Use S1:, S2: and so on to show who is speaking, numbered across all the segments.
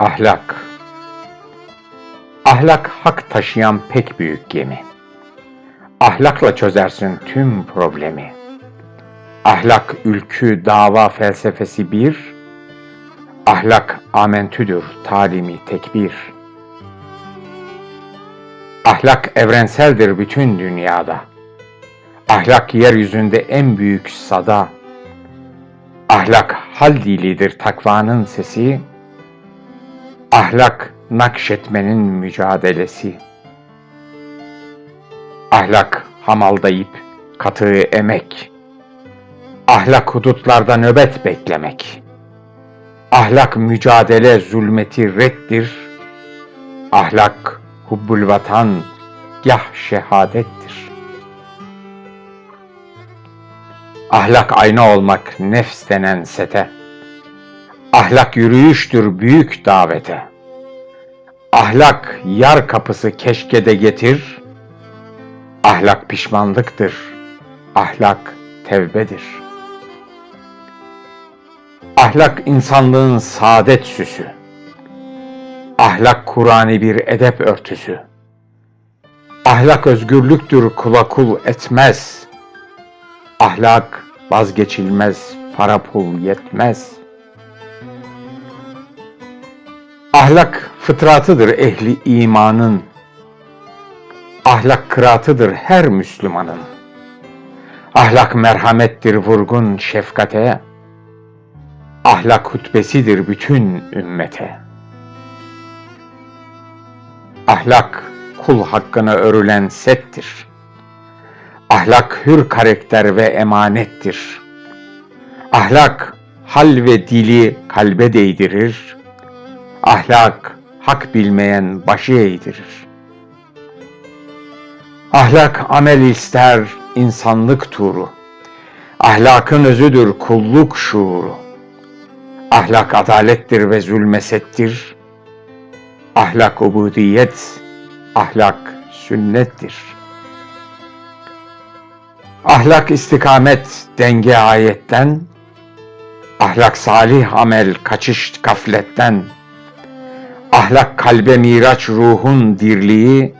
S1: Ahlak Ahlak hak taşıyan pek büyük gemi. Ahlakla çözersin tüm problemi. Ahlak ülkü dava felsefesi bir, ahlak amentüdür talimi tekbir. Ahlak evrenseldir bütün dünyada. Ahlak yeryüzünde en büyük sada. Ahlak hal dilidir takvanın sesi. Ahlak nakşetmenin mücadelesi. Ahlak hamaldayıp katığı emek. Ahlak hudutlarda nöbet beklemek. Ahlak mücadele zulmeti reddir. Ahlak hubbul vatan gah şehadettir. Ahlak ayna olmak nefs denen sete. Ahlak yürüyüştür büyük davete. Ahlak yar kapısı keşkede getir. Ahlak pişmanlıktır. Ahlak tevbedir. Ahlak insanlığın saadet süsü. Ahlak Kur'an'i bir edep örtüsü. Ahlak özgürlüktür kula kul etmez. Ahlak vazgeçilmez para pul yetmez. Ahlak fıtratıdır ehli imanın. Ahlak kıraatıdır her Müslümanın. Ahlak merhamettir vurgun şefkate. Ahlak hutbesidir bütün ümmete. Ahlak kul hakkına örülen settir. Ahlak hür karakter ve emanettir. Ahlak hal ve dili kalbe değdirir. Ahlak hak bilmeyen başı eğdirir. Ahlak amel ister insanlık turu. Ahlakın özüdür kulluk şuuru. Ahlak adalettir ve zulmesettir. Ahlak ubudiyet, ahlak sünnettir. Ahlak istikamet denge ayetten, ahlak salih amel kaçış gafletten, ahlak kalbe miraç ruhun dirliği,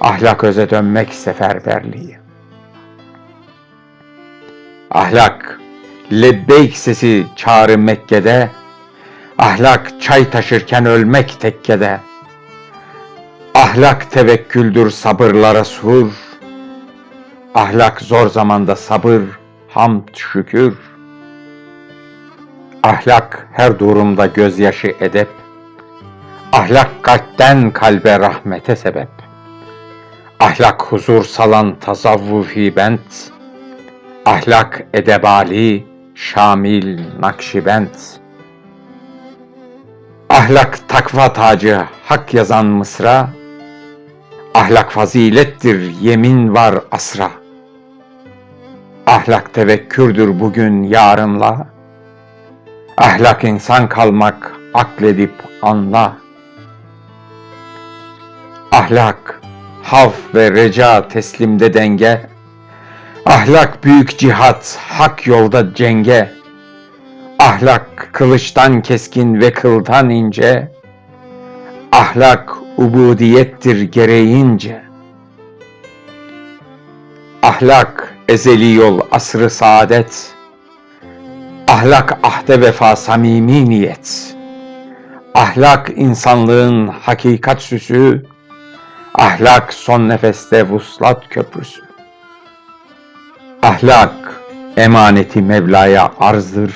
S1: ahlak öze dönmek seferberliği. Ahlak lebbeyk sesi çağrı Mekke'de, ahlak çay taşırken ölmek tekkede, ahlak tevekküldür sabırlara sur, ahlak zor zamanda sabır, hamd şükür, ahlak her durumda gözyaşı edep, ahlak kalpten kalbe rahmete sebep, ahlak huzur salan tasavvufi bent, ahlak edebali, şamil nakşibend, ahlak takva tacı hak yazan mısra, ahlak fazilettir yemin var asra, ahlak tevekkürdür bugün yarınla, ahlak insan kalmak akledip anla, ahlak haf ve reca teslimde denge, Ahlak büyük cihat, hak yolda cenge. Ahlak kılıçtan keskin ve kıldan ince. Ahlak ubudiyettir gereğince. Ahlak ezeli yol asrı saadet. Ahlak ahde vefa samimi niyet. Ahlak insanlığın hakikat süsü. Ahlak son nefeste vuslat köprüsü. Ahlak emaneti Mevla'ya arzdır.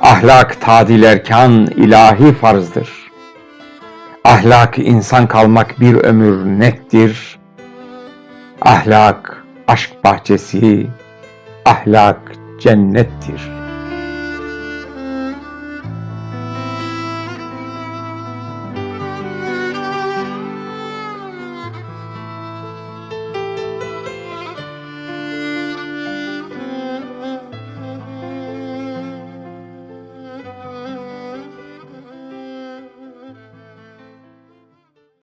S1: Ahlak tadil erkan ilahi farzdır. Ahlak insan kalmak bir ömür nettir. Ahlak aşk bahçesi, ahlak cennettir.